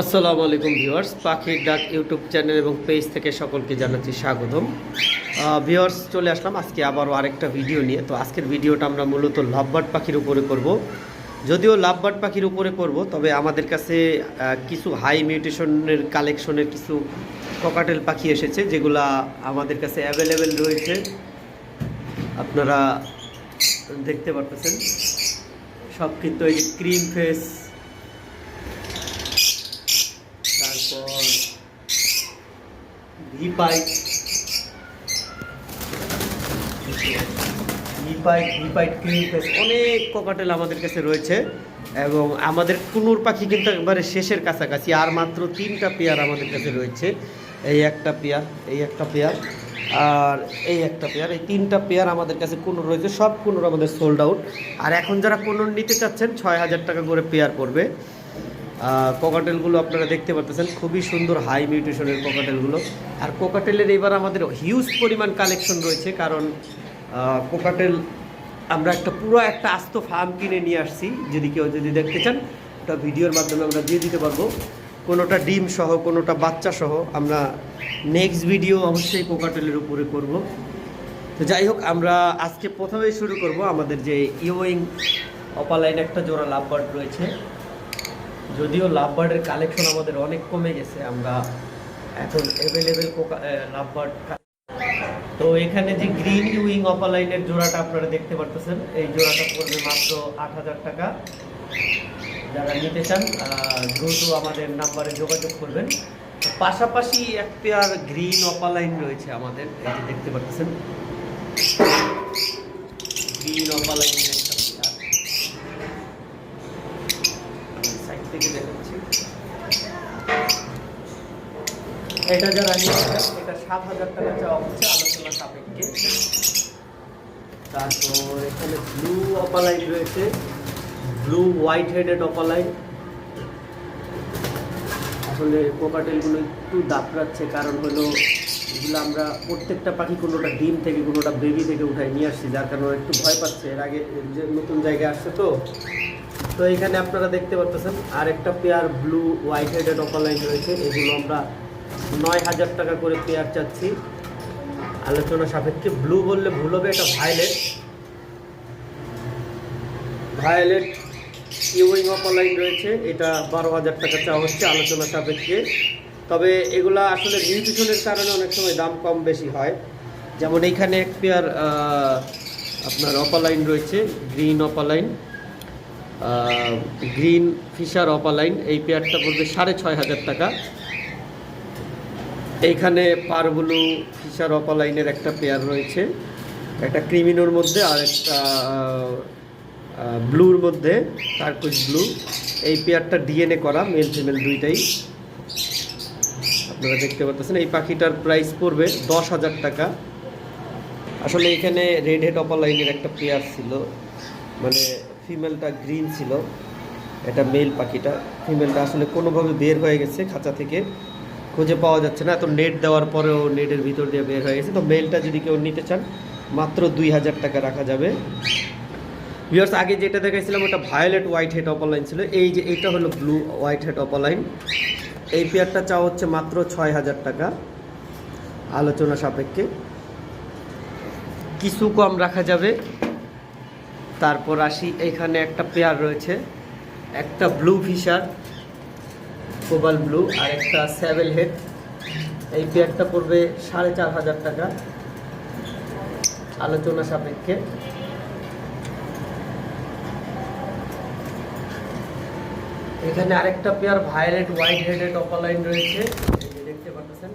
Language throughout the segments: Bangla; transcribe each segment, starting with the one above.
আসসালামু আলাইকুম ভিউয়ার্স, পাখির ডাক ইউটিউব চ্যানেল এবং পেজ থেকে সকলকে জানাচ্ছি স্বাগতম। ভিউয়ার্স, চলে আসলাম আজকে আবারও আরেকটা ভিডিও নিয়ে। তো আজকের ভিডিওটা আমরা মূলত লাভবার্ড পাখির উপরে করব। যদিও লাভবার্ড পাখির উপরে করব, তবে আমাদের কাছে কিছু হাই মিউটেশনের কালেকশনের কিছু ককাটেল পাখি এসেছে, যেগুলা আমাদের কাছে অ্যাভেলেবেল রয়েছে। আপনারা দেখতে পারতেছেন। সব কিন্তু এই ক্রিম ফেস তারপর ক্রিম ফেস অনেক ককাটেল আমাদের কাছে রয়েছে এবং আমাদের কুনুর পাখি কিন্তু একবারে শেষের কাছাকাছি, আর মাত্র তিনটা পেয়ার আমাদের কাছে রয়েছে। এই একটা পেয়ার, এই একটা পেয়ার, আর এই একটা পেয়ার, এই তিনটা পেয়ার আমাদের কাছে কুনুর রয়েছে। সব কুনুর আমাদের সোল্ড আউট আর এখন যারা কুনুর নিতে চাচ্ছেন, ছয় হাজার টাকা করে পেয়ার পড়বে। কোকাটেলগুলো আপনারা দেখতে পাচ্ছেন খুবই সুন্দর হাই মিউটেশনের কোকাটেলগুলো আর কোকাটেলের এবার আমাদের হিউজ পরিমাণ কালেকশন রয়েছে, কারণ কোকাটেল আমরা একটা পুরো একটা আস্ত ফার্ম কিনে নিয়ে আসছি। যদি কেউ যদি দেখতে চান, ওটা ভিডিওর মাধ্যমে আমরা দিয়ে দিতে পারব। কোনোটা ডিম সহ, কোনোটা বাচ্চা সহ আমরা নেক্সট ভিডিও অবশ্যই কোকাটেলের উপরে করব। তো যাই হোক, আমরা আজকে প্রথমেই শুরু করব আমাদের যে ইউইং অপালাইন একটা জোড়া লাভবার্ড রয়েছে। যদিও লাভবার্ডের কালেকশন আমাদের অনেক কমে গেছে, আমরা এখন অ্যাভেলেবেল লাভবার্ড তো এখানে যে গ্রিন উইং অপালাইনের জোড়াটা আপনারা দেখতে পারতেছেন, এই জোড়াটা পড়বে মাত্র আট হাজার টাকা। যারা নিতে চান দ্রুত আমাদের নাম্বারে যোগাযোগ করবেন। পাশাপাশি এক পেয়ার গ্রিন অপালাইন রয়েছে আমাদের দেখতে পাচ্ছেন গ্রিন অপালাইনের একটা পেয়ার সাইড থেকে দেখাচ্ছি। এটা যারা এটা সাত হাজার টাকা চাওয়া হচ্ছে আলোচনা সাপেক্ষে। তারপর এখানে ব্লু অপালাইন রয়েছে। ব্লু হোয়াইট হেডেড অপালাইন আসলে কোকাটেলগুলো একটু দাপড়াচ্ছে, কারণ হলো এগুলো আমরা প্রত্যেকটা পাখি কোনোটা ডিম থেকে, কোনোটা বেবি থেকে উঠাই নিয়ে আসছি, যার কারণে একটু ভয় পাচ্ছে। এর আগে যে নতুন জায়গায় আসছে তো তো এখানে আপনারা দেখতে পাচ্ছেন আরেকটা pair blue white headed opaline রয়েছে। এগুলো আমরা নয় হাজার টাকা করে পেয়ার চাচ্ছি। আলোচনা সাপেক্ষে ব্লু বললে ভুল হবে, এটা ভায়োলেট ভায়োলেট ইউইং অপালাইন রয়েছে, এটা বারো হাজার টাকা চাওয়া হচ্ছে আলোচনা সাপেক্ষে। তবে এগুলা আসলে নিউট্রিশনের কারণে অনেক সময় দাম কম বেশি হয়। যেমন এইখানে এক পেয়ার আপনার অপালাইন রয়েছে green opaline green Fischer opaline, এই পেয়ারটা পড়বে সাড়ে ছয় হাজার টাকা। এইখানে পারবুলু ফিশার অপালাইনের একটা পেয়ার রয়েছে। একটা ক্রিমিনোর মধ্যে আর একটা ব্লুর মধ্যে টার্কুইজ ব্লু। এই পেয়ারটা ডিএনএ করা, মেল ফিমেল দুইটাই। আপনারা দেখতে পাচ্ছেন, এই পাখিটার প্রাইস পড়বে দশ হাজার টাকা। আসলে এখানে রেড হেড অপালাইনের একটা পেয়ার ছিল। মানে ফিমেলটা গ্রিন ছিল, এটা মেল পাখিটা। ফিমেলটা আসলে কোনোভাবে বের হয়ে গেছে খাঁচা থেকে। খুঁজে পাওয়া যাচ্ছে না তো নেট দেওয়ার পরেও নেটের ভিতর দিয়ে বের হয়ে গেছে। তো মেলটা যদি কেউ নিতে চান, মাত্র দুই হাজার টাকা রাখা যাবে। ভিউয়ার্স আগে যেটা দেখাইছিলাম, ওটা ভায়োলেট হোয়াইট হেড অপালাইন ছিল। এই যে, এইটা হলো ব্লু হোয়াইট হেড অপালাইন এই পেয়ারটা চাওয়া হচ্ছে মাত্র ছয় হাজার টাকা। আলোচনা সাপেক্ষে। কিছু কম রাখা যাবে। তারপর আসি, এখানে একটা পেয়ার রয়েছে। একটা ব্লু ফিশার কোবাল ব্লু আর একটা স্যাভেল হেড এই পেয়ারটা পড়বে সাড়ে চার হাজার টাকা। আলোচনা সাপেক্ষে। এখানে আরেকটা pair violet white headed opaline রয়েছে। দেখতে পাচ্ছেন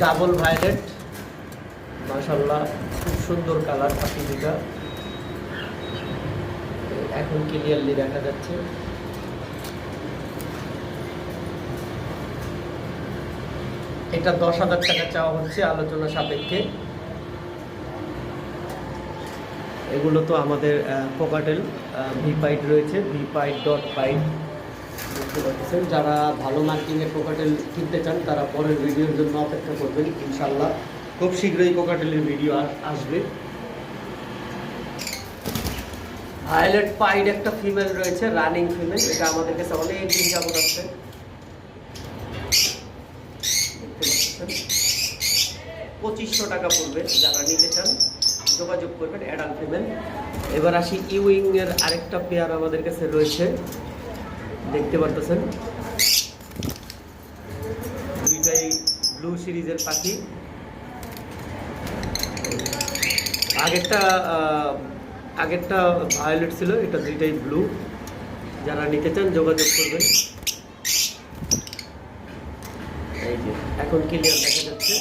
ডাবল ভায়োলেট মাশাল্লাহ খুব সুন্দর কালার পাখি দুটা এখন ক্লিয়ারলি দেখা যাচ্ছে। এটা দশ হাজার টাকা চাওয়া হচ্ছে আলোচনা সাপেক্ষে। এগুলো তো আমাদের কোকাটেল ভিপাইট রয়েছে ভিপাইট ডট পাইট দেখতে পাচ্ছেন যারা ভালো মার্কিংয়ের কোকাটেল কিনতে চান, তারা পরের ভিডিওর জন্য অপেক্ষা করবেন ইনশাল্লাহ খুব শীঘ্রই কোকাটেলের ভিডিও আসবে। ভায়োলেট পাইড একটা ফিমেল রয়েছে, রানিং ফিমেল, এটা আমাদের কাছে অনেক দিন যাবত আছে। পঁচিশশো টাকা পড়বে, যারা নিতে চান, যোগাযোগ করবেন, অ্যাডাল্ট ফিমেল। এবার আসি ইউইং এর আরেকটা পেয়ার আমাদের কাছে রয়েছে। দেখতে পারতেছেন। দুইটাই ব্লু সিরিজের পাখি। আগেরটা আগেরটা ভায়োলেট ছিল, এটা দুইটাই ব্লু যারা নিতে চান, যোগাযোগ করবেন। এই এখন ক্লিয়ার দেখা যাচ্ছে।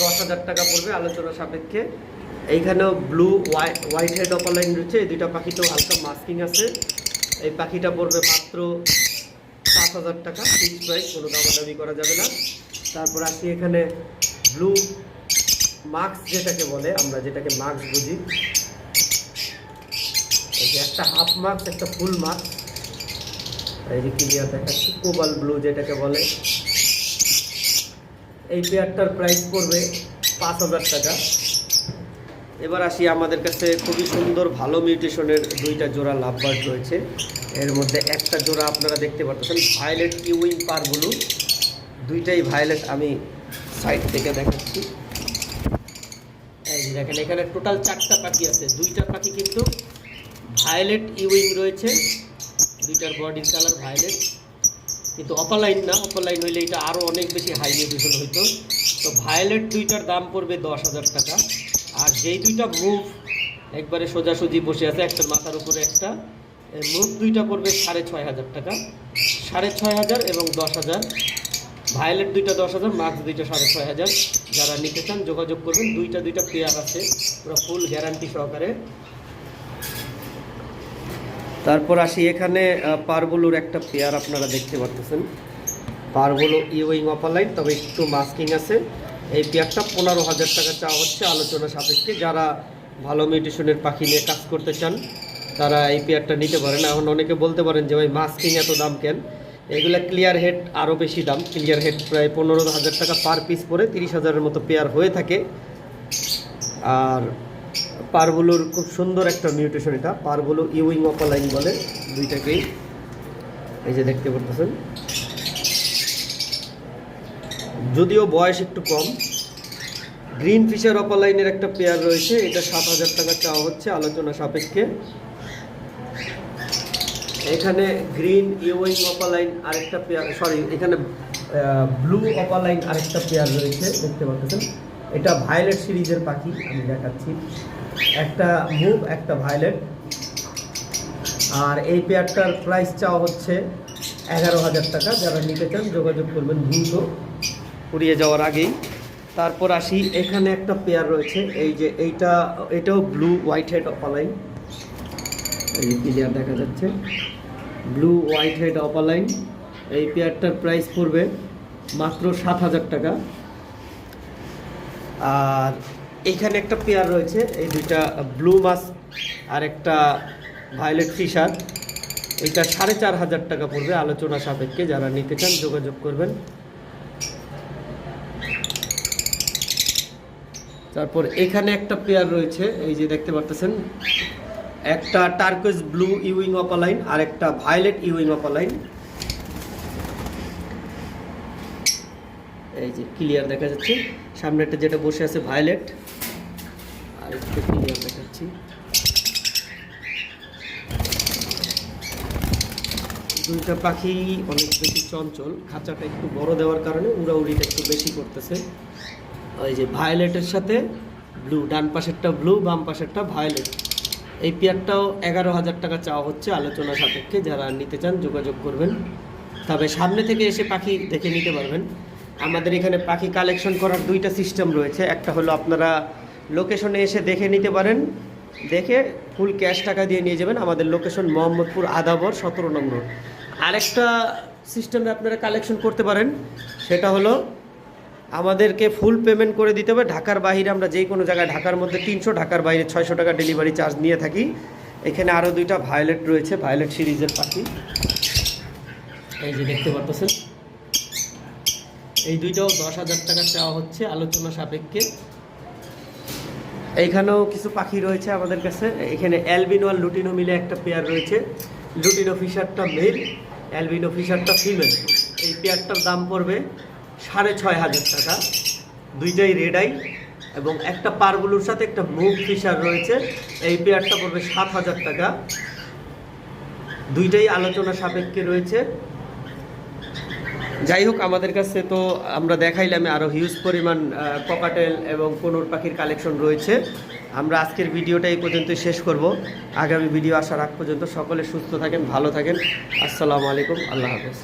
দশ হাজার টাকা পড়বে আলোচনা সাপেক্ষে। এইখানেও blue white white head opaline রয়েছে। এই দুইটা পাখিতেও হালকা মাস্কিং আছে। এই পাখিটা পড়বে মাত্র সাত হাজার টাকা। ফিক্স প্রাইস কোনো দামাদামি করা যাবে না। তারপর আসি এখানে ব্লু মাস্ক যেটাকে বলে, আমরা যেটাকে মাস্ক বুঝি। একটা হাফ মাস্ক একটা ফুল মাস্ক এই যে ক্লিয়ার কোবাল ব্লু যেটাকে বলে। এই পেয়ারটার প্রাইস পড়বে পাঁচ হাজার টাকা। এবার আসি আমাদের কাছে খুবই সুন্দর, ভালো মিউটেশনের দুইটা জোড়া লাভবার্ড রয়েছে। এর মধ্যে একটা জোড়া আপনারা দেখতে পাচ্ছেন ভায়োলেট ইউইং পারগুলো দুইটাই ভায়োলেট আমি সাইড থেকে দেখাচ্ছি। এই দেখেন, এখানে টোটাল চারটা পাখি আছে। দুইটা পাখি কিন্তু ভায়োলেট ইউইং রয়েছে। দুইটার বডির কালার ভায়োলেট কিন্তু অপালাইন না অপালাইন হইলে এটা আরও অনেক বেশি হাই মিউটেশন হইতো। তো ভায়োলেট দুইটার দাম পড়বে দশ হাজার টাকা। আর যেই দুইটা মুভ একবারে সোজাসুজি বসে আছে, একটা মাথার উপরে একটা মুভ দুইটা পড়বে সাড়ে ছয় হাজার টাকা। সাড়ে ছয় হাজার এবং দশ হাজার। ভায়োলেট দুইটা দশ হাজার মার্কস দুইটা সাড়ে ছয় হাজার। যারা নিতে চান যোগাযোগ করবেন, দুইটা দুইটা পেয়ার আছে, পুরো ফুল গ্যারান্টি সহকারে। তারপর আসি এখানে পারবুলুর একটা পেয়ার আপনারা দেখতে পারতেছেন। পারবুলু ইউইং অপালাইন তবে একটু মাস্কিং আছে। এই পেয়ারটা পনেরো হাজার টাকা চাওয়া হচ্ছে আলোচনা সাপেক্ষে। যারা ভালো মিউটেশনের পাখি নিয়ে কাজ করতে চান, তারা এই পেয়ারটা নিতে পারেন। এখন অনেকে বলতে পারেন যে, ভাই, মাস্কিং এত দাম কেন? এগুলা ক্লিয়ার হেড আরও বেশি দাম। ক্লিয়ার হেড প্রায় পনেরো হাজার টাকা পার পিস পরে তিরিশ হাজারের মতো পেয়ার হয়ে থাকে। আর পারবুলুর খুব সুন্দর একটা মিউটেশন এটা। পারবুলু ইউইং অপালাইন বলে দুইটাকেই। এই যে দেখতে পারতেছেন। যদিও বয়স একটু কম, গ্রিন ফিশার অপালাইনের একটা পেয়ার রয়েছে, এটা সাত হাজার টাকা চাওয়া হচ্ছে আলোচনা সাপেক্ষে। এখানে গ্রিন ইউইং অপালাইন আরেকটা পেয়ার, সরি, এখানে ব্লু অপালাইন আরেকটা পেয়ার রয়েছে, দেখতে পাচ্ছেন এটা ভায়োলেট সিরিজের পাখি আমি দেখাচ্ছি। একটা মুভ একটা ভায়োলেট আর এই পেয়ারটার প্রাইস চাওয়া হচ্ছে এগারো হাজার টাকা। যারা নিতে চান যোগাযোগ করবেন দ্রুত। ফুরিয়ে যাওয়ার আগেই। তারপর আসি এখানে একটা পেয়ার রয়েছে। এই যে এইটা এটাও ব্লু হোয়াইট হেড অপালাইন এই যে ক্লিয়ার দেখা যাচ্ছে। ব্লু হোয়াইট হেড অপালাইন এই পেয়ারটার প্রাইস পড়বে মাত্র সাত হাজার টাকা। আর এইখানে একটা পেয়ার রয়েছে, এই দুইটা ব্লু মাস আর একটা ভায়োলেট ফিশার এটা সাড়ে চার হাজার টাকা পড়বে আলোচনা সাপেক্ষে, যারা নিতে চান যোগাযোগ করবেন। তারপর এখানে একটা পেয়ার রয়েছে, এই যে দেখতে পারতেছেন। একটা টার্কোজ ব্লু ইউইং অপালাইন আর একটা ভায়োলেট ইউইং অপালাইন এই যে ক্লিয়ার দেখা যাচ্ছে। সামনেটা যেটা বসে আছে ভায়োলেট আর একটু ক্লিয়ার দেখাচ্ছি। দুইটা পাখি অনেক বেশি চঞ্চল। খাঁচাটা একটু বড় দেওয়ার কারণে উড়াউড়িটা একটু বেশি করতেছে। ওই যে ভায়োলেটের সাথে ব্লু ডান পাশেরটা ব্লু বাম পাশেরটা ভায়োলেট এই পেয়ারটাও এগারো হাজার টাকা চাওয়া হচ্ছে আলোচনা সাপেক্ষে। যারা নিতে চান যোগাযোগ করবেন। তবে সামনে থেকে এসে পাখি দেখে নিতে পারবেন। আমাদের এখানে পাখি কালেকশন করার দুইটা সিস্টেম রয়েছে। একটা হলো আপনারা লোকেশনে এসে দেখে নিতে পারেন। দেখে ফুল ক্যাশ টাকা দিয়ে নিয়ে যাবেন। আমাদের লোকেশন মোহাম্মদপুর আদাবর, সতেরো নম্বর আরেকটা সিস্টেমে আপনারা কালেকশন করতে পারেন। সেটা হলো আমাদেরকে ফুল পেমেন্ট করে দিতে হবে। ঢাকার বাইরে আমরা যে কোনো জায়গায় ঢাকার মধ্যে তিনশো, ঢাকার বাইরে ছয়শো টাকা ডেলিভারি চার্জ নিয়ে থাকি। এখানে আরও দুইটা ভায়োলেট রয়েছে ভায়োলেট সিরিজের পাখি। এই যে দেখতে পারতেছেন? এই দুইটাও দশ হাজার টাকা চাওয়া হচ্ছে, আলোচনা সাপেক্ষে। এইখানেও কিছু পাখি রয়েছে আমাদের কাছে। এখানে অ্যালবিনো আর লুটিনো মিলে একটা পেয়ার রয়েছে। লুটিনো ফিশারটা মেল অ্যালবিনো ফিশারটা ফিমেল এই পেয়ারটার দাম পড়বে সাড়ে ছয় হাজার টাকা। দুইটাই রেড আই এবং একটা পারগুলোর সাথে একটা মুভ ফিশার রয়েছে। এই পেয়ারটা পড়বে সাত হাজার টাকা। দুইটাই আলোচনা সাপেক্ষে রয়েছে। যাই হোক আমাদের কাছে তো আমরা দেখাইলামে আরও হিউজ পরিমাণ ককাটেল এবং কোনোর পাখির কালেকশন রয়েছে। আমরা আজকের ভিডিওটা এই পর্যন্তই শেষ করব। আগামী ভিডিও আসার আগ পর্যন্ত সকলে সুস্থ থাকেন, ভালো থাকেন। আসসালামু আলাইকুম, আল্লাহ হাফেজ।